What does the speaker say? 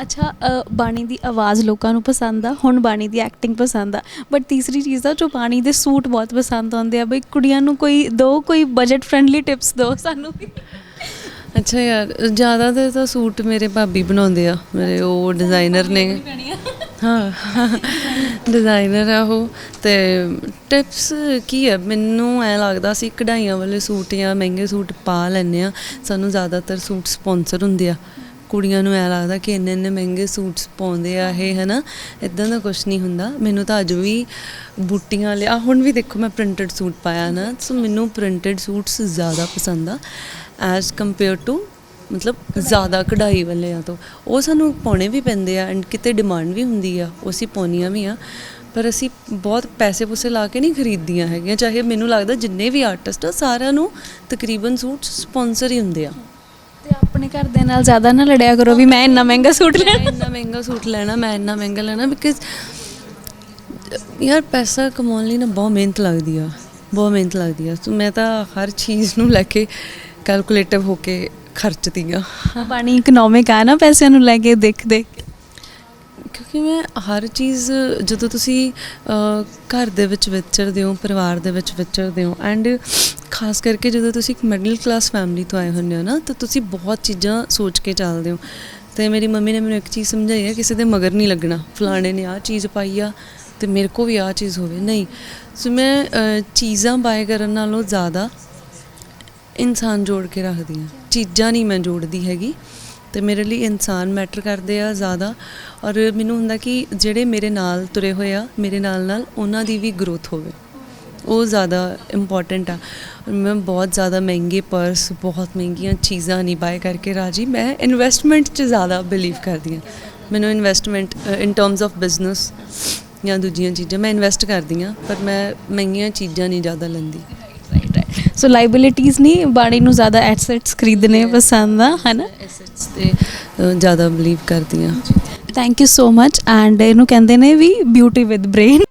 ਅੱਛਾ ਅ, ਬਾਣੀ ਦੀ ਆਵਾਜ਼ ਲੋਕਾਂ ਨੂੰ ਪਸੰਦ ਆ ਹੁਣ ਬਾਣੀ ਦੀ ਐਕਟਿੰਗ ਪਸੰਦ ਆ ਬਟ ਤੀਸਰੀ ਚੀਜ਼ ਆ ਜੋ ਬਾਣੀ ਦੇ ਸੂਟ ਬਹੁਤ ਪਸੰਦ ਆਉਂਦੇ ਆ ਬਈ ਕੁੜੀਆਂ ਨੂੰ ਕੋਈ ਦੋ ਕੋਈ ਬਜਟ ਫ੍ਰੈਂਡਲੀ ਟਿਪਸ ਦਿਓ ਸਾਨੂੰ। ਵੀ ਅੱਛਾ ਯਾਰ ਜ਼ਿਆਦਾਤਰ ਤਾਂ ਸੂਟ ਮੇਰੇ ਭਾਬੀ ਬਣਾਉਂਦੇ ਆ ਮੇਰੇ ਉਹ ਡਿਜ਼ਾਈਨਰ ਨੇ। ਹਾਂ ਡਿਜ਼ਾਈਨਰ ਆ ਉਹ ਤੇ ਟਿਪਸ ਕੀ ਹੈ ਮੈਨੂੰ ਐ ਲੱਗਦਾ ਸੀ ਕਢਾਈਆਂ ਵਾਲੇ ਸੂਟ ਜਾਂ ਮਹਿੰਗੇ ਸੂਟ ਪਾ ਲੈਂਦੇ ਆ ਸਾਨੂੰ ਜ਼ਿਆਦਾਤਰ ਸੂਟ ਸਪਾਂਸਰ ਹੁੰਦੇ ਆ। ਕੁੜੀਆਂ ਨੂੰ ਐ ਲੱਗਦਾ ਕਿ ਇੰਨੇ ਇੰਨੇ ਮਹਿੰਗੇ ਸੂਟਸ ਪਾਉਂਦੇ ਆ ਇਹ, ਹਨਾ? ਇਦਾਂ ਦਾ ਕੁਝ ਨਹੀਂ ਹੁੰਦਾ। ਮੈਨੂੰ ਤਾਂ ਅੱਜ ਵੀ ਬੂਟੀਆਂ ਲਿਆ ਹੁਣ ਵੀ ਦੇਖੋ ਮੈਂ ਪ੍ਰਿੰਟਡ ਸੂਟ ਪਾਇਆ ਨਾ, ਸੋ ਮੈਨੂੰ ਪ੍ਰਿੰਟਡ ਸੂਟਸ ਜ਼ਿਆਦਾ ਪਸੰਦ ਆ। ਐਜ਼ ਕੰਪੇਅਰ ਟੂ ਮਤਲਬ ਜ਼ਿਆਦਾ ਕਢਾਈ ਵਾਲਿਆਂ ਤੋਂ। ਉਹ ਸਾਨੂੰ ਪਾਉਣੇ ਵੀ ਪੈਂਦੇ ਆ ਐਂਡ ਕਿਤੇ ਡਿਮਾਂਡ ਵੀ ਹੁੰਦੀ ਆ, ਉਹ ਅਸੀਂ ਪਾਉਣੀਆਂ ਵੀ ਆ। ਪਰ ਅਸੀਂ ਬਹੁਤ ਪੈਸੇ ਪੂਸੇ ਲਾ ਕੇ ਨਹੀਂ ਖਰੀਦਦੀਆਂ ਹੈਗੀਆਂ। ਚਾਹੇ ਮੈਨੂੰ ਲੱਗਦਾ ਜਿੰਨੇ ਵੀ ਆਰਟਿਸਟ ਆ, ਸਾਰਿਆਂ ਨੂੰ ਤਕਰੀਬਨ ਸੂਟ ਸਪਾਂਸਰ ਹੀ ਹੁੰਦੇ ਆ। ਆਪਣੇ ਘਰ ਦੇ ਨਾਲ ਜ਼ਿਆਦਾ ਨਾ ਲੜਿਆ ਕਰੋ ਵੀ ਮੈਂ ਇੰਨਾ ਮਹਿੰਗਾ ਸੂਟ ਲੈਣਾ। ਇੰਨਾ ਮਹਿੰਗਾ ਸੂਟ ਲੈਣਾ ਮੈਂ ਇੰਨਾ ਮਹਿੰਗਾ ਲੈਣਾ ਬਿਕਾਜ਼ ਯਾਰ ਪੈਸਾ ਕਮਾਉਣ ਲਈ ਨਾ ਬਹੁਤ ਮਿਹਨਤ ਲੱਗਦੀ ਆ ਬਹੁਤ ਮਿਹਨਤ ਲੱਗਦੀ ਆ। ਸੋ ਮੈਂ ਤਾਂ ਹਰ ਚੀਜ਼ ਨੂੰ ਲੈ ਕੇ ਕੈਲਕੂਲੇਟਿਵ ਹੋ ਕੇ ਖਰਚਦੀ ਆ। ਬਾਣੀ ਇਕਨੋਮਿਕ ਆ ਨਾ ਪੈਸਿਆਂ ਨੂੰ ਲੈ ਕੇ ਦੇਖਦੇ ਕਿਉਂਕਿ ਮੈਂ ਹਰ ਚੀਜ਼ ਜਦੋਂ ਤੁਸੀਂ ਘਰ ਦੇ ਵਿੱਚ ਵਿਚਰਦੇ ਹੋ, ਪਰਿਵਾਰ ਦੇ ਵਿੱਚ ਵਿਚਰਦੇ ਹੋ ਐਂਡ ਖਾਸ ਕਰਕੇ ਜਦੋਂ ਤੁਸੀਂ ਇੱਕ ਮਿਡਲ ਕਲਾਸ ਫੈਮਿਲੀ ਤੋਂ ਆਏ ਹੁੰਦੇ ਹੋ ਨਾ, ਤਾਂ ਤੁਸੀਂ ਬਹੁਤ ਚੀਜ਼ਾਂ ਸੋਚ ਕੇ ਚੱਲਦੇ ਹੋ। ਤੇ ਮੇਰੀ ਮੰਮੀ ਨੇ ਮੈਨੂੰ ਇੱਕ ਚੀਜ਼ ਸਮਝਾਈ ਹੈ ਕਿਸੇ ਦੇ ਮਗਰ ਨਹੀਂ ਲੱਗਣਾ। ਫਲਾਣੇ ਨੇ ਆਹ ਚੀਜ਼ ਪਾਈ ਆ, ਤੇ ਮੇਰੇ ਕੋ ਵੀ ਆਹ ਚੀਜ਼ ਹੋਵੇ। ਨਹੀਂ। ਸੋ ਮੈਂ ਚੀਜ਼ਾਂ ਬਾਏ ਕਰਨ ਨਾਲੋਂ ਜ਼ਿਆਦਾ ਇਨਸਾਨ ਜੋੜ ਕੇ ਰੱਖਦੀ ਹਾਂ। ਚੀਜ਼ਾਂ ਨਹੀਂ ਮੈਂ ਜੋੜਦੀ ਹੈਗੀ। ਤੇ ਮੇਰੇ ਲਈ ਇਨਸਾਨ ਮੈਟਰ ਕਰਦੇ ਆ ਜ਼ਿਆਦਾ। ਔਰ ਮੈਨੂੰ ਹੁੰਦਾ ਕਿ ਜਿਹੜੇ ਮੇਰੇ ਨਾਲ ਤੁਰੇ ਹੋਏ ਆ, ਮੇਰੇ ਨਾਲ ਨਾਲ ਉਹਨਾਂ ਦੀ ਵੀ ਗਰੋਥ ਹੋਵੇ। ਉਹ ਜ਼ਿਆਦਾ ਇੰਪੋਰਟੈਂਟ ਆ। ਮੈਂ ਬਹੁਤ ਜ਼ਿਆਦਾ ਮਹਿੰਗੇ ਪਰਸ ਬਹੁਤ ਮਹਿੰਗੀਆਂ ਚੀਜ਼ਾਂ ਨਹੀਂ ਬਾਏ ਕਰਕੇ ਰਾਜੀ। ਮੈਂ ਇਨਵੈਸਟਮੈਂਟ 'ਚ ਜ਼ਿਆਦਾ ਬਿਲੀਵ ਕਰਦੀ ਹਾਂ। ਮੈਨੂੰ investment in terms of business ਜਾਂ ਦੂਜੀਆਂ ਚੀਜ਼ਾਂ, ਮੈਂ ਇਨਵੈਸਟ ਕਰਦੀ ਹਾਂ, ਪਰ ਮੈਂ ਮਹਿੰਗੀਆਂ ਚੀਜ਼ਾਂ ਨਹੀਂ ਜ਼ਿਆਦਾ ਲੈਂਦੀ। ਸੋ ਲਾਇਬਿਲਿਟੀਜ਼ ਨਹੀਂ ਬਾਣੀ ਨੂੰ ਜ਼ਿਆਦਾ ਐਸੈਟਸ ਖਰੀਦਣੇ ਪਸੰਦ ਆ ਹਨਾ ਐਸੈਟਸ ਤੇ ਜ਼ਿਆਦਾ ਬਿਲੀਵ ਕਰਦੀ ਹਾਂ thank you so much and ਇਹਨੂੰ ਕਹਿੰਦੇ ਨੇ ਵੀ ਬਿਊਟੀ ਵਿਦ ਬ੍ਰੇਨ